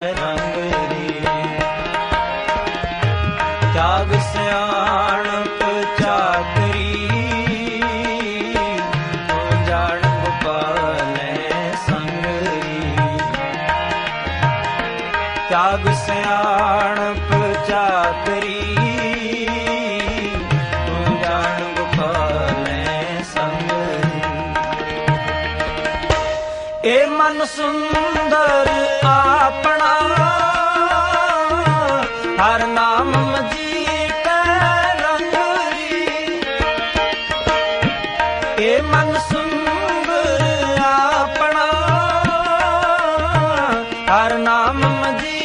ਰੰਗ ਰੀ ਜਾਗ ਸਿਆਣਪ ਚਾਕਰੀ ਤੂੰ ਜਾਣ ਗੋਪਾਲੈ ਸੰਗ ਰੀ ਜਾਗ ਸਿਆਣਪ ਚਾਕਰੀ ਤੂੰ ਜਾਣ ਗੋਪਾਲੈ ਸੰਗ ਮਨ ਸੁੰਦਰ ਆਪਣਾ ਹਰ ਨਾਮ ਮਜੀਟੈ ਰੰਗਰੀ ਏ ਮਨ ਸੁੰਦਰ ਆਪਣਾ। ਹਰ ਨਾਮ ਜੀ